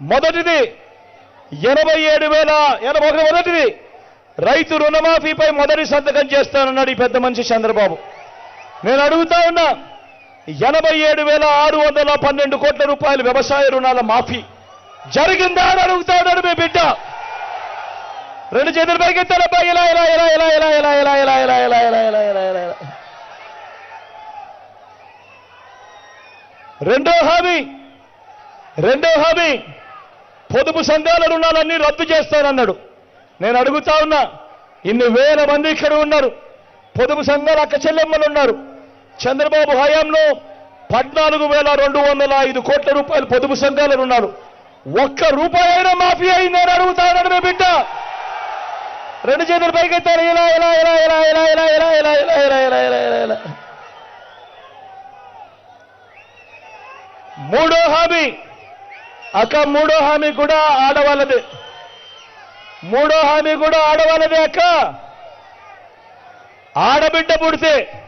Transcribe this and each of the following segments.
మొదటిది ఎనభై ఏడు వేల ఎనభై ఒకటి మొదటిది రైతు రుణమాఫీపై మొదటి సంతకం చేస్తానన్నాడు ఈ పెద్ద మనిషి చంద్రబాబు నేను అడుగుతా ఉన్నా ఎనభై ఏడు వేల ఆరు వందల పన్నెండు కోట్ల రూపాయలు వ్యవసాయ రుణాల మాఫీ జరిగిందా అని అడుగుతా ఉన్నాడు మీ బిడ్డ రెండు చేతుల పైకి ఎత్తారబ్బా ఇలా ఇలా ఇలా ఇలా ఇలా ఇలా ఇలా ఇలా ఇలా ఇలా ఇలా ఇలా ఇలా ఇలా ఇలా రెండో హామీ రెండో హామీ పొదుపు సంఘాల రుణాలన్నీ రద్దు చేస్తానన్నాడు నేను అడుగుతా ఉన్నా ఇన్ని వేల మంది ఇక్కడ ఉన్నారు పొదుపు సంఘాల అక్క చెల్లెమ్మలు ఉన్నారు చంద్రబాబు హయాంలో పద్నాలుగు వేల రెండు వందల ఐదు కోట్ల రూపాయలు పొదుపు సంఘాల రుణాలు ఒక్క రూపాయి అయినా మాఫీ అయిందని అడుగుతా అడుగుతానని మీ బిడ్డ రెండు చేతులు పైకెత్తారు ఇలా ఇలా ఇలా ఇలా ఇలా ఇలా ఇలా ఇలా ఇలా ఇలా ఇలా ఇలా ఇలా ఇలా మూడో హామీ అక్క మూడో హామీ కూడా ఆడవాళ్ళది. మూడో హామీ కూడా ఆడవాళ్ళదే అక్క. ఆడబిడ్డ పుడితే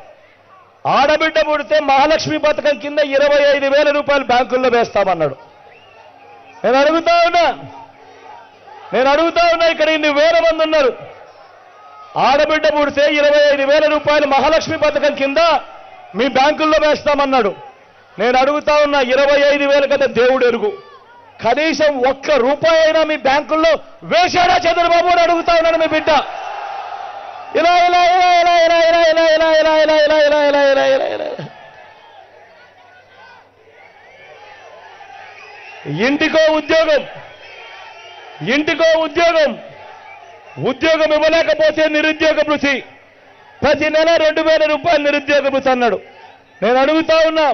ఆడబిడ్డ పుడితే మహాలక్ష్మి పథకం కింద ఇరవై ఐదు వేల రూపాయలు బ్యాంకుల్లో వేస్తామన్నాడు. నేను అడుగుతా ఉన్నా. నేను అడుగుతా ఉన్నా ఇక్కడ ఇన్ని వేల మంది ఉన్నారు. ఆడబిడ్డ పుడితే ఇరవై ఐదు వేల రూపాయలు మహాలక్ష్మి పథకం కింద మీ బ్యాంకుల్లో వేస్తామన్నాడు. నేను అడుగుతా ఉన్నా ఇరవై ఐదు వేల కదా దేవుడు ఎరుగు. కనీసం ఒక్క రూపాయి అయినా మీ బ్యాంకుల్లో వేశాడా చంద్రబాబు అని అడుగుతా ఉన్నాడు మీ బిడ్డ ఇలా ఇలా ఇలా ఇలా ఇలా ఇలా ఇలా ఇలా ఇలా ఇలా ఇలా ఇలా ఇలా ఇలా ఇలా ఇలా ఇంటికో ఉద్యోగం ఇంటికో ఉద్యోగం ఉద్యోగం ఇవ్వలేకపోతే నిరుద్యోగ భృతి ప్రతి నెల రెండు వేల రూపాయలు నిరుద్యోగ భృతి అన్నాడు నేను అడుగుతా ఉన్నా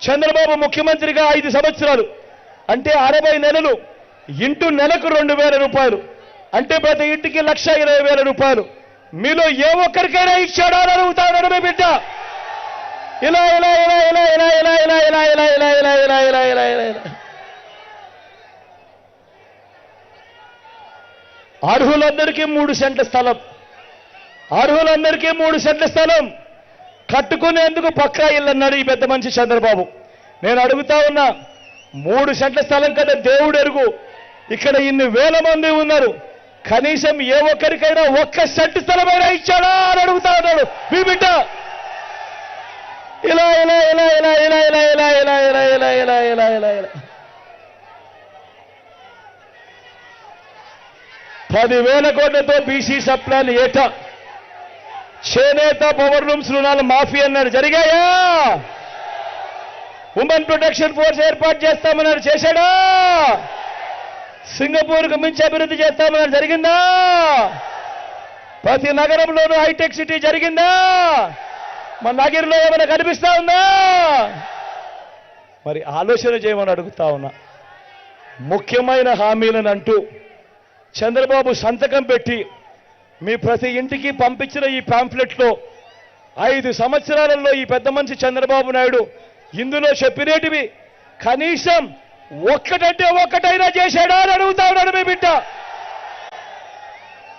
చంద్రబాబు ముఖ్యమంత్రిగా ఐదు సంవత్సరాలు అంటే అరవై నెలలు ఇంటూ నెలకు రెండు వేల రూపాయలు అంటే ప్రతి ఇంటికి లక్ష ఇరవై వేల రూపాయలు మీలో ఏ ఒక్కరికైనా ఇచ్చాడా అని అడుగుతాడు మీ బిడ్డ ఇలా ఇలా ఇలా ఇలా ఇలా ఇలా ఇలా ఇలా ఇలా ఇలా ఇలా ఇలా ఇలా ఇలా ఇలా ఇలా అర్హులందరికీ మూడు సెంట్ల స్థలం అర్హులందరికీ మూడు సెంట్ల స్థలం కట్టుకునేందుకు పక్కా ఇల్లు అన్నాడు ఈ పెద్ద మనిషి చంద్రబాబు నేను అడుగుతా ఉన్నా మూడు సెంట్ల స్థలం కదా దేవుడు ఎరుగు ఇక్కడ ఇన్ని వేల మంది ఉన్నారు కనీసం ఏ ఒక్కరికైనా ఒక్క సెంటు స్థలమైనా ఇచ్చాడా అని అడుగుతా ఉన్నాడు మీ బిడ్డ ఇలా ఇలా ఇలా ఇలా ఇలా ఇలా ఇలా ఇలా ఇలా ఇలా ఇలా ఇలా ఇలా ఇలా పదివేల కోట్లతో బీసీ సప్లాన్ ఏటా చేనేత పవర్ రూమ్స్ రుణాలు మాఫీ అన్నాడు జరిగాయా ఉమెన్ ప్రొటెక్షన్ ఫోర్స్ ఏర్పాటు చేస్తామన్నారు చేశాడా? సింగపూర్కు మించి అభివృద్ధి చేస్తామన్నారు జరిగిందా? ప్రతి నగరంలోనూ హైటెక్ సిటీ జరిగిందా? మన నగిరిలో ఏమైనా కనిపిస్తా ఉందా? మరి ఆలోచన చేయమని అడుగుతా ఉన్నా. ముఖ్యమైన హామీలను అంటూ చంద్రబాబు సంతకం పెట్టి మీ ప్రతి ఇంటికి పంపించిన ఈ పాంఫ్లెట్లో ఐదు సంవత్సరాలలో ఈ పెద్ద మనిషి చంద్రబాబు నాయుడు ఇందులో చెప్పినేటివి కనీసం ఒక్కటంటే ఒక్కటైనా చేశాడా అని అడుగుతా ఉన్నాడు మీ బిడ్డ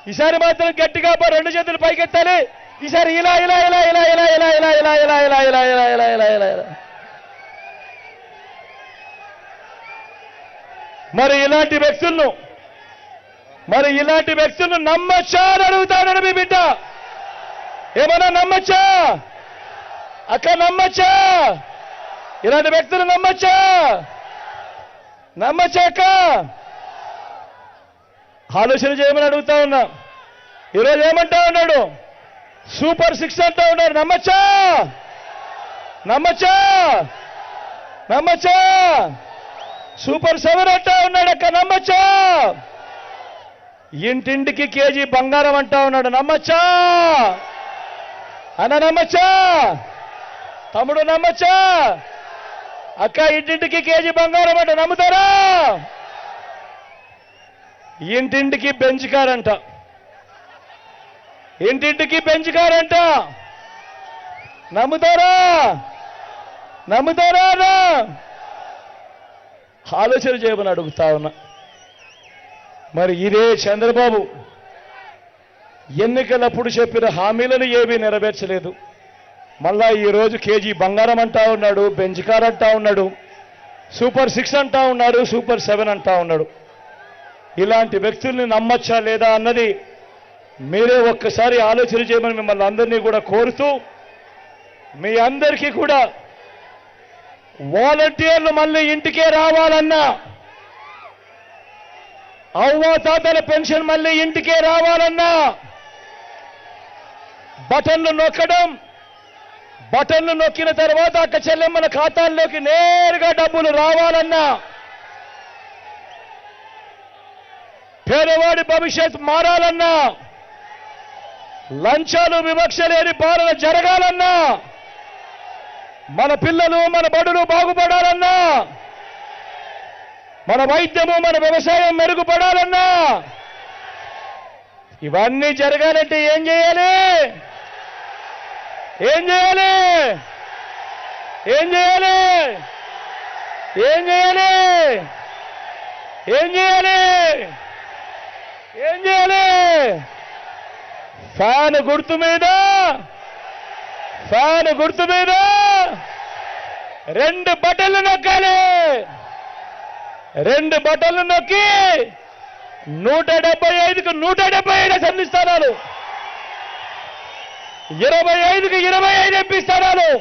ఈసారి మాత్రం గట్టిగా రెండు చేతులు పైకెత్తాలి ఈసారి ఇలా ఇలా ఇలా ఇలా ఇలా ఇలా ఇలా ఇలా ఇలా ఇలా ఇలా ఇలా ఇలా ఇలా ఇలా ఇలా మరి ఇలాంటి వ్యక్తులను మరి ఇలాంటి వ్యక్తులను నమ్మచ్చా అని అడుగుతాడు మీ బిడ్డ ఏమన్నా నమ్మచ్చా అక్క నమ్మచ్చా ఇలాంటి వ్యక్తులు నమ్మచ్చా? నమ్మచ్చాక? ఆలోచన చేయమని అడుగుతా ఉన్నా. ఈరోజు ఏమంటా ఉన్నాడు? సూపర్ సిక్స్ అంటా ఉన్నాడు. నమ్మచ్చా? నమ్మచ్చా? నమ్మచ్చా? సూపర్ సెవెన్ అంటా ఉన్నాడు అక్క. నమ్మచ్చా? ఇంటింటికి కేజీ బంగారం అంటా ఉన్నాడు. నమ్మచ్చా? అన్న నమ్మచ్చా? తమ్ముడు నమ్మచ్చా? అక్క ఇంటింటికి కేజీ బంగారం అంట నమ్ముతారా? ఇంటింటికి బెంచ్ కారంట ఇంటింటికి బెంచ్ కారంట నమ్ముతారా? నమ్ముతారా అన్నా? ఆలోచన చేయమని అడుగుతా ఉన్నా. మరి ఇదే చంద్రబాబు ఎన్నికలప్పుడు చెప్పిన హామీలను ఏమీ నెరవేర్చలేదు. మళ్ళా ఈరోజు కేజీ బంగారం అంటా ఉన్నాడు బెంచ్ కార్ అంటా ఉన్నాడు సూపర్ సిక్స్ అంటా ఉన్నాడు సూపర్ సెవెన్ అంటా ఉన్నాడు. ఇలాంటి వ్యక్తుల్ని నమ్మచ్చా లేదా అన్నది మీరే ఒక్కసారి ఆలోచన చేయమని మిమ్మల్ని అందరినీ కూడా కోరుతూ మీ అందరికీ కూడా వాలంటీర్లు మళ్ళీ ఇంటికే రావాలన్నా అవ్వాతాతల పెన్షన్ మళ్ళీ ఇంటికే రావాలన్నా బటన్లు నొక్కడం బటన్లు నొక్కిన తర్వాత అక్క చెల్లెమ్మల ఖాతాల్లోకి నేరుగా డబ్బులు రావాలన్నా పేదవాడి భవిష్యత్ మారాలన్నా లంచాలు వివక్ష లేని పాలన జరగాలన్నా మన పిల్లలు మన బడులు బాగుపడాలన్నా మన వైద్యము మన వ్యవసాయం మెరుగుపడాలన్నా ఇవన్నీ జరగాలంటే ఏం చేయాలి? ఏం చేయాలి? ఏం చేయాలి? ఏం చేయాలి? ఏం చేయాలి? ఏం చేయాలి? ఫ్యాన్ గుర్తు మీద ఫ్యాన్ గుర్తు మీద రెండు బటన్లు నొక్కాలి. రెండు బటన్లు నొక్కి నూట డెబ్బై ఐదుకు నూట డెబ్బై ఐదు అసెంబ్లీ స్థానాలు ఇరవై ఐదుకి ఇరవై ఐదు ఎంపీ స్థానాలు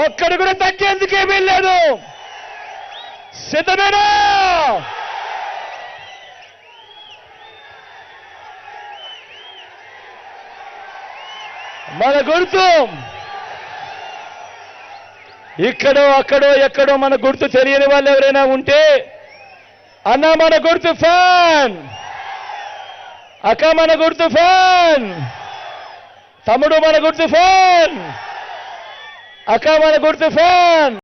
ఒక్కడు కూడా తగ్గేందుకేమీ లేదు. సిద్ధమేనా? మన గుర్తు. ఇక్కడో అక్కడో ఎక్కడో మన గుర్తు తెలియని వాళ్ళు ఎవరైనా ఉంటే అన్న మన గుర్తు ఫ్యాన్. అక్క మన గుర్తు ఫ్యాన్. తమ్ముడు మన గుర్తు ఫోన్ అక్క మన గుర్తు ఫోన్